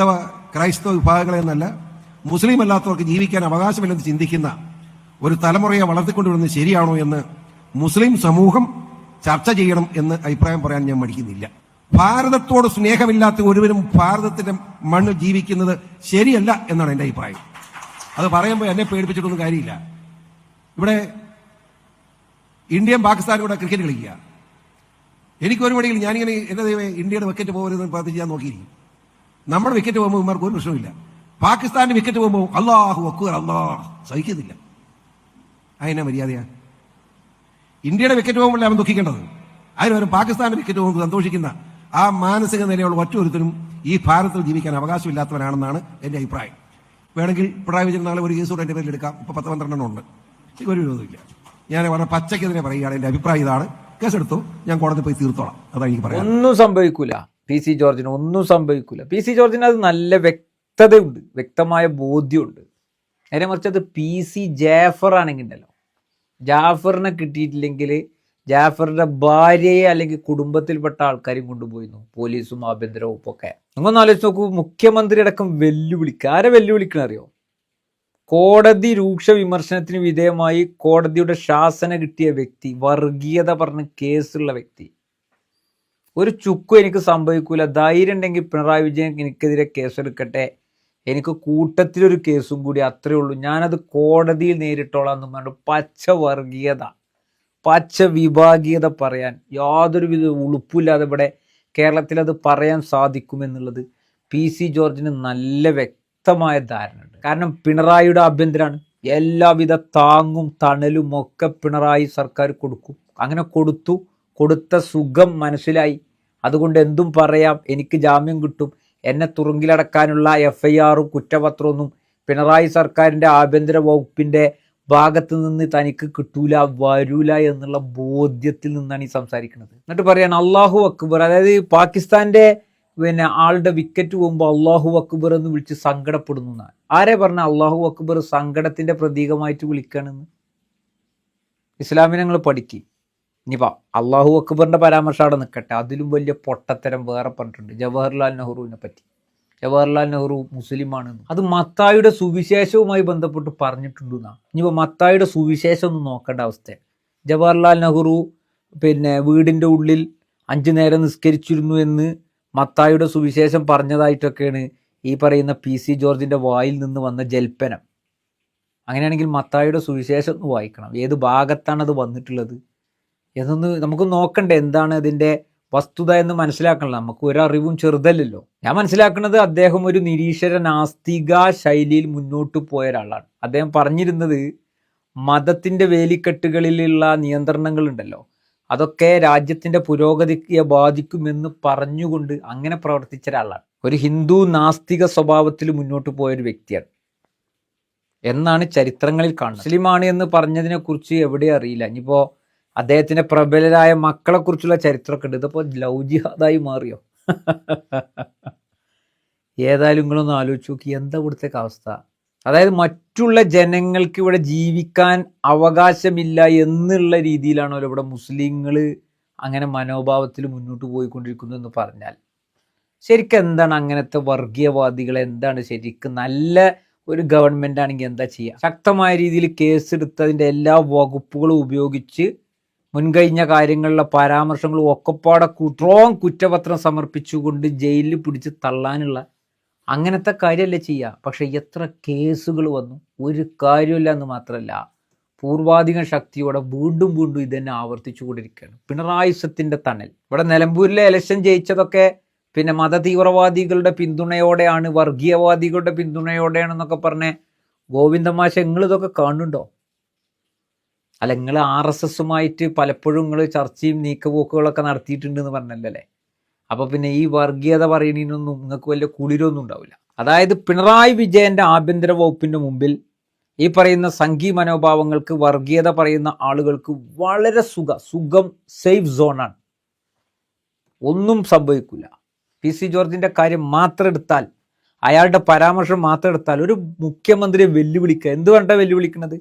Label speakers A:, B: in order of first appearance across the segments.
A: ഹൈന്ദവ ക്രൈസ്തവ വിഭാഗങ്ങളെന്നല്ല മുസ്ലിം അല്ലാത്തവർക്ക് ജീവിക്കാൻ അവകാശമില്ലെന്ന് ചിന്തിക്കുന്ന ഒരു തലമുറയെ വളർത്തിക്കൊണ്ടുവരുന്നത് ശരിയാണോ എന്ന് മുസ്ലിം സമൂഹം ചർച്ച ചെയ്യണം എന്ന് അഭിപ്രായം പറയാൻ ഞാൻ മടിക്കുന്നില്ല. ഭാരതത്തോട് സ്നേഹമില്ലാത്ത ഒരുവരും ഭാരതത്തിന്റെ മണ്ണിൽ ജീവിക്കുന്നത് ശരിയല്ല എന്നാണ് എന്റെ അഭിപ്രായം. അത് പറയുമ്പോൾ എന്നെ പേടിപ്പിച്ചിട്ടൊന്നും കാര്യമില്ല. ഇവിടെ ഇന്ത്യയും പാകിസ്ഥാനും കൂടെ ക്രിക്കറ്റ് കളിക്കുക. എനിക്ക് ഒരു മടിയിൽ ഞാനിങ്ങനെ എന്റെ ദൈവം ഇന്ത്യയുടെ വിക്കറ്റ് പോകരുതെന്ന് പ്രാർത്ഥിച്ച് ഞാൻ നോക്കിയിരിക്കും. നമ്മുടെ വിക്കറ്റ് പോകുമ്പോൾ ഇവർക്ക് ഒരു പ്രശ്നമില്ല പാകിസ്ഥാന്റെ വിക്കറ്റ് പോകുമ്പോൾ അള്ളാഹു അക്ബർ അള്ളാഹ് സഹിക്കുന്നില്ല അതിനെ മര്യാദയാ. ഇന്ത്യയുടെ വിക്കറ്റ് പോകുമ്പോഴേ അവൻ ദുഃഖിക്കേണ്ടത്? അതിന് വരും പാകിസ്ഥാന്റെ വിക്കറ്റ് പോകുമ്പോൾ സന്തോഷിക്കുന്ന ആ മാനസിക നിലയുള്ള ഒറ്റൊരുത്തരും ഈ ഭാരതത്തിൽ ജീവിക്കാൻ അവകാശമില്ലാത്തവനാണെന്നാണ് എന്റെ അഭിപ്രായം. വേണമെങ്കിൽ പിണറായി വിജയൻ നാളെ ഒരു കേസ് കൂടെ എന്റെ പേരിൽ എടുക്കാം. ഇപ്പൊ പത്ത് പന്ത്രണ്ടെണ്ണം ഉണ്ട്. എനിക്ക് ഒരു വിരോധമില്ല. ഞാൻ വളരെ പച്ചയ്ക്കെതിരെ പറയുകയാണ്. എന്റെ അഭിപ്രായം ഇതാണ്. കേസെടുത്തു. ഞാൻ കോടതി പോയി തീർത്തോളാം. അതാണ് എനിക്ക് പറയാം
B: ഒന്നും സംഭവിക്കൂല. പി സി ജോർജിന് ഒന്നും സംഭവിക്കില്ല പി സി ജോർജിന് അത് നല്ല വ്യക്തതയുണ്ട്. വ്യക്തമായ ബോധ്യമുണ്ട്. നേരെ മറിച്ച് അത് പി സി ജാഫർ ആണെങ്കിൽ ഉണ്ടല്ലോ ജാഫറിനെ കിട്ടിയിട്ടില്ലെങ്കിൽ ജാഫറിന്റെ ഭാര്യയെ അല്ലെങ്കിൽ കുടുംബത്തിൽപ്പെട്ട ആൾക്കാരെയും കൊണ്ടുപോയിരുന്നു. പോലീസും ആഭ്യന്തര വകുപ്പൊക്കെ നിങ്ങൊന്ന് ആലോചിച്ച് നോക്കൂ മുഖ്യമന്ത്രി അടക്കം വെല്ലുവിളിക്കുക ആരെ വെല്ലുവിളിക്കണ അറിയോ? കോടതി രൂക്ഷ വിമർശനത്തിന് വിധേയമായി കോടതിയുടെ ശാസന കിട്ടിയ വ്യക്തി വർഗീയത പറഞ്ഞ് കേസുള്ള വ്യക്തി. ഒരു ചുക്കും എനിക്ക് സംഭവിക്കൂല. ധൈര്യം ഉണ്ടെങ്കിൽ പിണറായി വിജയൻ എനിക്കെതിരെ കേസെടുക്കട്ടെ. എനിക്ക് കൂട്ടത്തിലൊരു കേസും കൂടി അത്രേ ഉള്ളൂ. ഞാനത് കോടതിയിൽ നേരിട്ടോളാം എന്ന് പറഞ്ഞു പച്ച വർഗീയത പച്ച വിഭാഗീയത പറയാൻ യാതൊരു വിധ ഉളുപ്പില്ലാതെ ഇവിടെ കേരളത്തിൽ അത് പറയാൻ സാധിക്കുമെന്നുള്ളത് പി സി ജോർജിന് നല്ല വ്യക്തമായ ധാരണയുണ്ട് കാരണം പിണറായിയുടെ ആഭ്യന്തരമാണ് എല്ലാവിധ താങ്ങും തണലും ഒക്കെ പിണറായി സർക്കാർ കൊടുക്കും. അങ്ങനെ കൊടുത്തു. കൊടുത്ത സുഖം മനസ്സിലായി. അതുകൊണ്ട് എന്തും പറയാം. എനിക്ക് ജാമ്യം കിട്ടും. എന്നെ തുറുങ്കിലടക്കാനുള്ള എഫ് ഐ ആറും കുറ്റപത്രമൊന്നും പിണറായി സർക്കാരിന്റെ ആഭ്യന്തര വകുപ്പിന്റെ ഭാഗത്ത് നിന്ന് തനിക്ക് കിട്ടൂല വരൂല എന്നുള്ള ബോധ്യത്തിൽ നിന്നാണ് ഈ സംസാരിക്കുന്നത്. എന്നിട്ട് പറയാണ് അള്ളാഹു അക്ബർ. അതായത് പാകിസ്ഥാന്റെ പിന്നെ ആളുടെ വിക്കറ്റ് പോകുമ്പോൾ അള്ളാഹു അക്ബർ എന്ന് വിളിച്ച് സങ്കടപ്പെടുന്നു എന്നാണ്. ആരെ പറഞ്ഞ അള്ളാഹു അക്ബർ സങ്കടത്തിന്റെ പ്രതീകമായിട്ട് വിളിക്കണമെന്ന് ഇസ്ലാമിനെ നിങ്ങൾ പഠിക്കുക ഇനിയിപ്പോ അള്ളാഹു അക്ബറിന്റെ പരാമർശം അവിടെ നിൽക്കട്ടെ അതിലും വലിയ പൊട്ടത്തരം വേറെ പറഞ്ഞിട്ടുണ്ട്. ജവഹർലാൽ നെഹ്റുവിനെ പറ്റി. ജവഹർലാൽ നെഹ്റു മുസ്ലിമാണ് അത് മത്തായുടെ സുവിശേഷവുമായി ബന്ധപ്പെട്ട് പറഞ്ഞിട്ടുണ്ട് ഇനിയിപ്പോൾ മത്തായുടെ സുവിശേഷം ഒന്നും നോക്കേണ്ട അവസ്ഥ ജവഹർലാൽ നെഹ്റു പിന്നെ വീടിന്റെ ഉള്ളിൽ അഞ്ചു നേരം നിസ്കരിച്ചിരുന്നു എന്ന് മത്തായുടെ സുവിശേഷം പറഞ്ഞതായിട്ടൊക്കെയാണ് ഈ പറയുന്ന പി സി ജോർജിന്റെ വായിൽ നിന്ന് വന്ന ജൽപ്പനം. അങ്ങനെയാണെങ്കിൽ മത്തായുടെ സുവിശേഷം ഒന്ന് വായിക്കണം. ഏത് ഭാഗത്താണ് അത് വന്നിട്ടുള്ളത്? എന്നൊന്ന് നമുക്ക് നോക്കണ്ടേ എന്താണ് അതിന്റെ വസ്തുത എന്ന് മനസ്സിലാക്കണല്ലോ നമുക്ക് ഒരറിവും ചെറുതല്ലല്ലോ. ഞാൻ മനസ്സിലാക്കുന്നത് അദ്ദേഹം ഒരു നിരീശ്വര നാസ്തിക ശൈലിയിൽ മുന്നോട്ട് പോയ ഒരാളാണ്. അദ്ദേഹം പറഞ്ഞിരുന്നത് മതത്തിന്റെ വേലിക്കെട്ടുകളിലുള്ള നിയന്ത്രണങ്ങൾ ഉണ്ടല്ലോ അതൊക്കെ രാജ്യത്തിന്റെ പുരോഗതിയെ ബാധിക്കുമെന്ന് പറഞ്ഞുകൊണ്ട് അങ്ങനെ പ്രവർത്തിച്ച ഒരാളാണ്. ഒരു ഹിന്ദു നാസ്തിക സ്വഭാവത്തിൽ മുന്നോട്ട് പോയൊരു വ്യക്തിയാണ്. എന്നാണ് ചരിത്രങ്ങളിൽ കാണുന്നത്. മുസ്ലിമാണ് എന്ന് പറഞ്ഞതിനെക്കുറിച്ച് എവിടെ അറിയില്ല. ഇനിയിപ്പോ അദ്ദേഹത്തിന്റെ പ്രബലരായ മക്കളെ കുറിച്ചുള്ള ചരിത്രമൊക്കെ ഉണ്ട്. ഇതിപ്പോ ലവ് ജിഹാദായി മാറിയോ? ഏതായാലും നിങ്ങളൊന്ന് ആലോചിച്ച് നോക്കി. എന്താ ഇവിടുത്തെ അവസ്ഥ? അതായത് മറ്റുള്ള ജനങ്ങൾക്ക് ഇവിടെ ജീവിക്കാൻ അവകാശമില്ല എന്നുള്ള രീതിയിലാണല്ലോ ഇവിടെ മുസ്ലിങ്ങൾ അങ്ങനെ മനോഭാവത്തിൽ മുന്നോട്ട് പോയിക്കൊണ്ടിരിക്കുന്നു എന്ന് പറഞ്ഞാൽ? ശരിക്കും എന്താണ് അങ്ങനത്തെ വർഗീയവാദികൾ? എന്താണ് ശരിക്കും നല്ല ഒരു ഗവൺമെന്റ് ആണെങ്കിൽ എന്താ ചെയ്യുക? ശക്തമായ രീതിയിൽ കേസെടുത്തതിന്റെ എല്ലാ വകുപ്പുകളും ഉപയോഗിച്ച് മുൻകഴിഞ്ഞ കാര്യങ്ങളിലെ പരാമർശങ്ങളും ഒക്കെപ്പാടെ കുട്രോം കുറ്റപത്രം സമർപ്പിച്ചുകൊണ്ട് ജയിലിൽ പിടിച്ച് തള്ളാനുള്ള അങ്ങനത്തെ കാര്യമല്ലേ ചെയ്യുക പക്ഷെ എത്ര കേസുകൾ വന്നു? ഒരു കാര്യമില്ല എന്ന് മാത്രമല്ല പൂർവാധിക ശക്തിയോടെ വീണ്ടും വീണ്ടും ഇതന്നെ ആവർത്തിച്ചു കൊണ്ടിരിക്കുകയാണ്. പിണറായിസത്തിന്റെ തണൽ. ഇവിടെ നിലമ്പൂരിലെ ഇലക്ഷൻ ജയിച്ചതൊക്കെ പിന്നെ മതതീവ്രവാദികളുടെ പിന്തുണയോടെയാണ് വർഗീയവാദികളുടെ പിന്തുണയോടെയാണെന്നൊക്കെ പറഞ്ഞ് ഗോവിന്ദമാശ നിങ്ങൾ ഇതൊക്കെ കാണുന്നുണ്ടോ? അല്ല നിങ്ങൾ ആർ എസ് എസുമായിട്ട് പലപ്പോഴും നിങ്ങൾ ചർച്ചയും നീക്കപോക്കുകളൊക്കെ നടത്തിയിട്ടുണ്ട് എന്ന് പറഞ്ഞല്ലേ അപ്പോൾ പിന്നെ ഈ വർഗീയത പറയുന്നതിനൊന്നും നിങ്ങൾക്ക് വലിയ കുളിരൊന്നും ഉണ്ടാവില്ല. അതായത് പിണറായി വിജയന്റെ ആഭ്യന്തര വകുപ്പിന്റെ മുമ്പിൽ ഈ പറയുന്ന സംഘീ മനോഭാവങ്ങൾക്ക് വർഗീയത പറയുന്ന ആളുകൾക്ക് വളരെ സുഖ സുഖം സേഫ് സോണാണ്. ഒന്നും സംഭവിക്കില്ല പി സി ജോർജിന്റെ കാര്യം മാത്രം എടുത്താൽ അയാളുടെ പരാമർശം മാത്രം എടുത്താൽ ഒരു മുഖ്യമന്ത്രിയെ വെല്ലുവിളിക്കുക എന്തുകൊണ്ടാണ് വെല്ലുവിളിക്കുന്നത്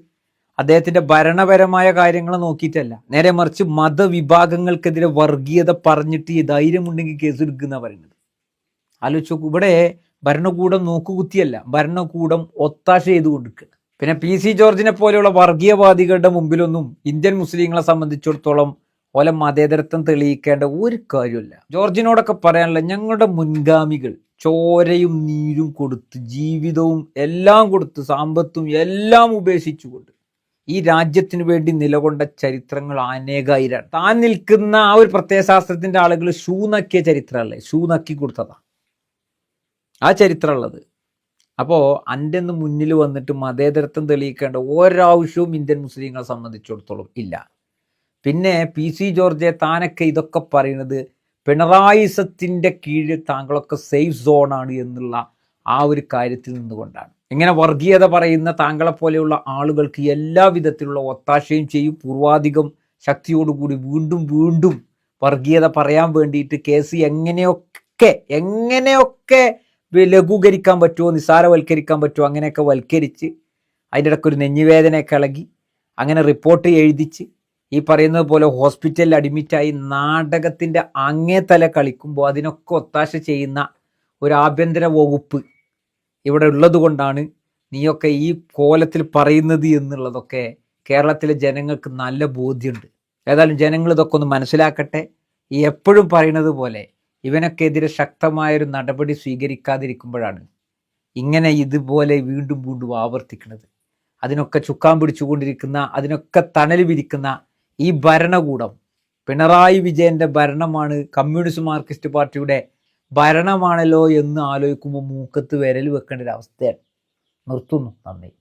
B: അദ്ദേഹത്തിന്റെ ഭരണപരമായ കാര്യങ്ങൾ നോക്കിയിട്ടല്ല. നേരെ മറിച്ച് മതവിഭാഗങ്ങൾക്കെതിരെ വർഗീയത പറഞ്ഞിട്ട് ഈ ധൈര്യമുണ്ടെങ്കിൽ കേസെടുക്കുന്ന പറയുന്നത്. ആലോചിച്ച് ഇവിടെ ഭരണകൂടം നോക്കുകുത്തിയല്ല. ഭരണകൂടം ഒത്താശ ചെയ്തു കൊടുക്കുക പിന്നെ പി സി ജോർജിനെ പോലെയുള്ള വർഗീയവാദികളുടെ മുമ്പിലൊന്നും ഇന്ത്യൻ മുസ്ലിങ്ങളെ സംബന്ധിച്ചിടത്തോളം ഓലെ മതേതരത്വം തെളിയിക്കേണ്ട ഒരു കാര്യമില്ല ജോർജിനോടൊക്കെ പറയാനുള്ള ഞങ്ങളുടെ മുൻഗാമികൾ ചോരയും നീരും കൊടുത്ത് ജീവിതവും എല്ലാം കൊടുത്ത് സാമ്പത്തും എല്ലാം ഉപേക്ഷിച്ചുകൊണ്ട് ഈ രാജ്യത്തിന് വേണ്ടി നിലകൊണ്ട ചരിത്രങ്ങൾ അനേകായിരം താൻ നിൽക്കുന്ന ആ ഒരു പ്രത്യയശാസ്ത്രത്തിന്റെ ആളുകൾ ഷൂ നക്കിയ ചരിത്രമല്ലേ? ഷൂ നക്കി ആ ചരിത്രമുള്ളത്. അപ്പോൾ എന്റെ ഒന്ന് മുന്നിൽ വന്നിട്ട് മതേതരത്വം തെളിയിക്കേണ്ട ഒരാവശ്യവും ഇന്ത്യൻ മുസ്ലിങ്ങളെ സംബന്ധിച്ചിടത്തോളം ഇല്ല. പിന്നെ പി സി ജോർജെ താനൊക്കെ ഇതൊക്കെ പറയുന്നത് പിണറായിസത്തിന്റെ കീഴിൽ താങ്കളൊക്കെ സേഫ് സോണാണ് എന്നുള്ള ആ ഒരു കാര്യത്തിൽ നിന്നുകൊണ്ടാണ്. ഇങ്ങനെ വർഗീയത പറയുന്ന താങ്കളെ പോലെയുള്ള ആളുകൾക്ക് എല്ലാ വിധത്തിലുള്ള ഒത്താശയും ചെയ്യും. പൂർവാധികം ശക്തിയോടുകൂടി വീണ്ടും വീണ്ടും വർഗീയത പറയാൻ വേണ്ടിയിട്ട് കേസ് എങ്ങനെയൊക്കെ എങ്ങനെയൊക്കെ ലഘൂകരിക്കാൻ പറ്റുമോ നിസാരവൽക്കരിക്കാൻ പറ്റുമോ അങ്ങനെയൊക്കെ വൽക്കരിച്ച് അതിന്റെ ഇടയ്ക്ക് ഒരു നെഞ്ഞുവേദനയൊക്കെ ഇളകി അങ്ങനെ റിപ്പോർട്ട് എഴുതിച്ച് ഈ പറയുന്നത് പോലെ ഹോസ്പിറ്റലിൽ അഡ്മിറ്റായി നാടകത്തിന്റെ അങ്ങേ തല കളിക്കുമ്പോൾ അതിനൊക്കെ ഒത്താശ ചെയ്യുന്ന ഒരു ആഭ്യന്തര വകുപ്പ് ഇവിടെ ഉള്ളത് കൊണ്ടാണ് നീയൊക്കെ ഈ കോലത്തിൽ പറയുന്നത് എന്നുള്ളതൊക്കെ കേരളത്തിലെ ജനങ്ങൾക്ക് നല്ല ബോധ്യമുണ്ട്. ഏതായാലും ജനങ്ങൾ ഇതൊക്കെ ഒന്ന് മനസ്സിലാക്കട്ടെ. ഈ എപ്പോഴും പറയുന്നത് പോലെ ഇവനൊക്കെതിരെ ശക്തമായൊരു നടപടി സ്വീകരിക്കാതിരിക്കുമ്പോഴാണ് ഇങ്ങനെ ഇതുപോലെ വീണ്ടും വീണ്ടും ആവർത്തിക്കുന്നത്. അതിനൊക്കെ ചുക്കാൻ പിടിച്ചുകൊണ്ടിരിക്കുന്ന അതിനൊക്കെ തണൽ വിരിക്കുന്ന ഈ ഭരണകൂടം പിണറായി വിജയന്റെ ഭരണമാണ് കമ്മ്യൂണിസ്റ്റ് മാർക്സിസ്റ്റ് പാർട്ടിയുടെ ഭരണമാണല്ലോ എന്ന് ആലോചിക്കുമ്പോൾ മൂക്കത്ത് വിരൽ വെക്കേണ്ട ഒരു അവസ്ഥയാണ്. നിർത്തുന്നു. നന്ദി.